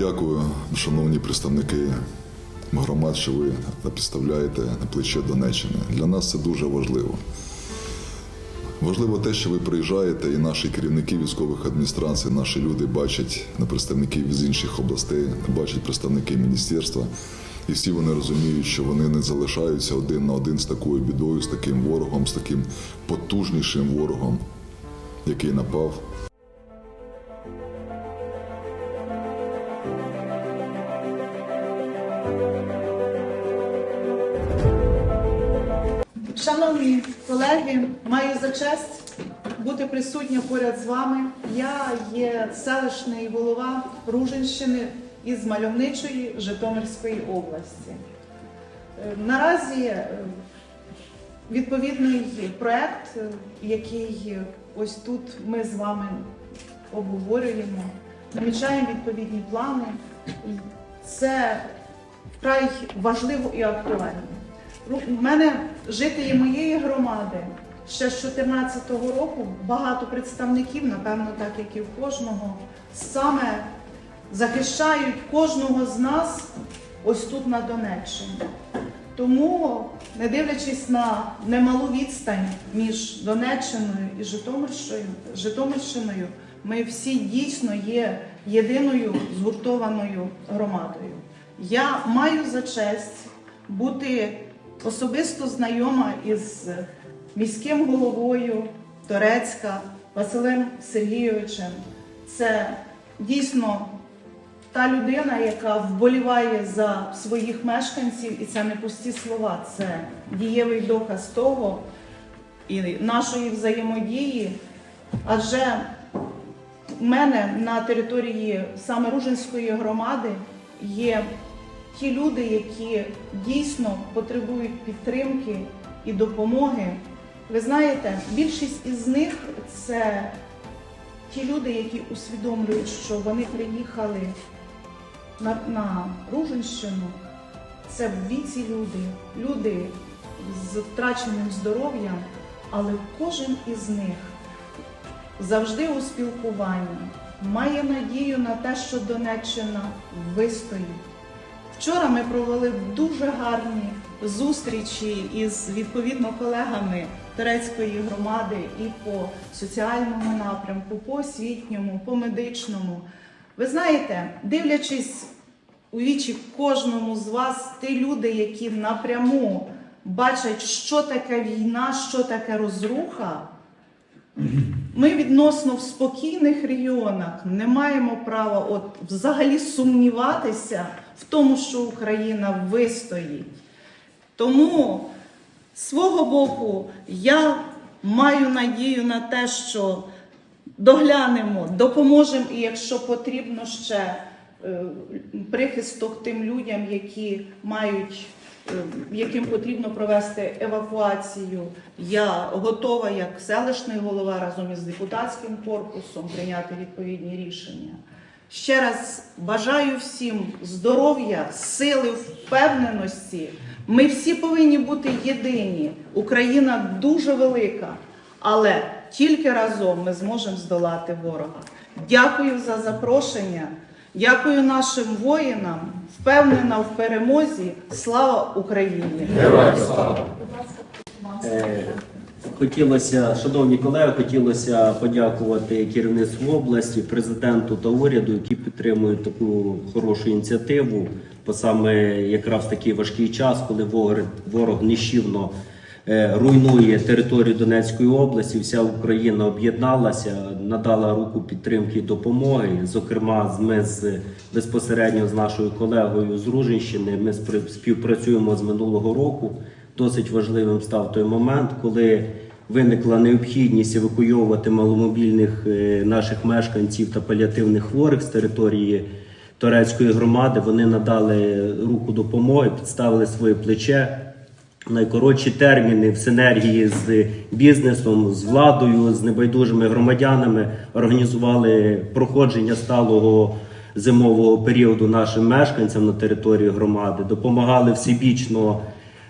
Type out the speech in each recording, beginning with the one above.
дякую, шановні представники громад, що ви підставляєте на плече Донеччини. Для нас це дуже важливо. Важливо те, що ви приїжджаєте, і наші керівники військових адміністрацій, наші люди бачать на представників з інших областей, бачать представники міністерства. І всі вони розуміють, що вони не залишаються один на один з такою бідою, з таким ворогом, з таким потужнішим ворогом, який напав Шановні колеги, маю за честь бути присутня поряд з вами. Я є селищний голова Ружинщини із мальовничої Житомирської області. Е, Наразі е, відповідний проект, е, який ось тут ми з вами обговорюємо, намічаємо відповідні плани. Це вкрай важливо і актуально. У мене жителі моєї громади ще з 2014 року багато представників, напевно, так як і в кожного, саме захищають кожного з нас ось тут на Донеччині. Тому, не дивлячись на немалу відстань між Донеччиною і Житомирщиною, Житомирщиною, ми всі дійсно є єдиною згуртованою громадою. Я маю за честь бути особисто знайома із міським головою Торецька Василем Сергійовичем. Це дійсно та людина, яка вболіває за своїх мешканців, і це не пусті слова, це дієвий доказ того і нашої взаємодії. Адже у мене на території саме Ружинської громади є ті люди, які дійсно потребують підтримки і допомоги. Ви знаєте, більшість із них це ті люди, які усвідомлюють, що вони приїхали на, на Ружинщину. Це в віці люди, люди з втраченим здоров'ям, але кожен із них завжди у спілкуванні має надію на те, що Донеччина вистоїть. Вчора ми провели дуже гарні зустрічі із відповідно колегами Турецької громади і по соціальному напрямку, по освітньому, по медичному. Ви знаєте, дивлячись у вічі кожному з вас, ті люди, які напряму бачать, що таке війна, що таке розруха. Ми відносно в спокійних регіонах не маємо права от взагалі сумніватися в тому, що Україна вистоїть. Тому свого боку я маю надію на те, що доглянемо, допоможемо, і якщо потрібно ще е, прихисток тим людям, які мають. Е, Яким потрібно провести евакуацію, я готова як селищний голова разом із депутатським корпусом прийняти відповідні рішення. Ще раз бажаю всім здоров'я, сили, впевненості. Ми всі повинні бути єдині. Україна дуже велика, але тільки разом ми зможемо здолати ворога. Дякую за запрошення. Дякую нашим воїнам. Впевнена в перемозі. Слава Україні! Е, Хотілося, шановні колеги, хотілося подякувати керівництву області, президенту та уряду, які підтримують таку хорошу ініціативу. Бо саме якраз в такий важкий час, коли ворог, нищівно руйнує територію Донецької області, вся Україна об'єдналася, надала руку підтримки і допомоги. Зокрема, ми з безпосередньо з нашою колегою з Ружинщини. Ми співпрацюємо з минулого року. Досить важливим став той момент, коли виникла необхідність евакуйовувати маломобільних е, наших мешканців та паліативних хворих з території Торецької громади. Вони надали руку допомоги, підставили своє плече. Найкоротші терміни в синергії з бізнесом, з владою, з небайдужими громадянами організували проходження сталого зимового періоду нашим мешканцям на території громади, допомагали всебічно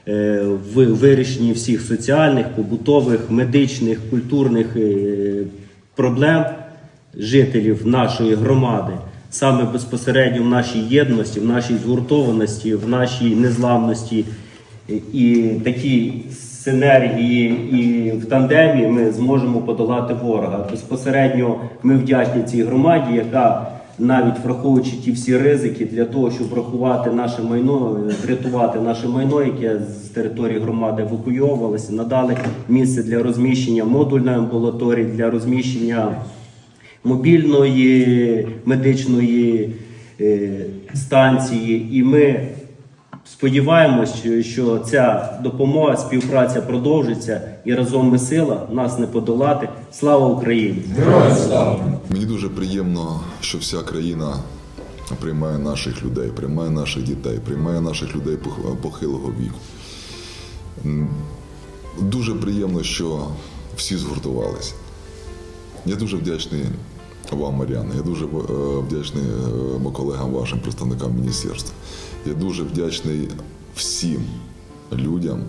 е, в вирішенні всіх соціальних, побутових, медичних, культурних е, проблем жителів нашої громади. саме безпосередньо в нашій єдності, в нашій згуртованості, в нашій незламності і такі синергії і в тандемі ми зможемо подолати ворога. Безпосередньо ми вдячні цій громаді, яка навіть враховуючи ті всі ризики для того, щоб врахувати наше майно, врятувати наше майно, яке з території громади евакуйовувалося, надали місце для розміщення модульної амбулаторії, для розміщення мобільної медичної е, станції, і ми сподіваємось, що- ця допомога, співпраця продовжиться, і разом ми сила нас не подолати. Слава Україні! Мені дуже приємно, що вся країна приймає наших людей, приймає наших дітей, приймає наших людей похилого віку. Дуже приємно, що всі згуртувалися. Я дуже вдячний вам, Мар'яна, я дуже е, вдячний е, колегам вашим представникам міністерства. Я дуже вдячний всім людям,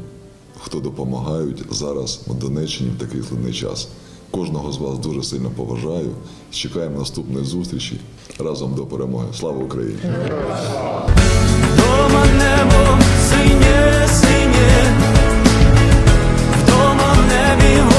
хто допомагають зараз в Донеччині в такий складний час. Кожного з вас дуже сильно поважаю. Чекаємо наступної зустрічі разом до перемоги. Слава Україні! Дома небо синє, синє, вдома небі.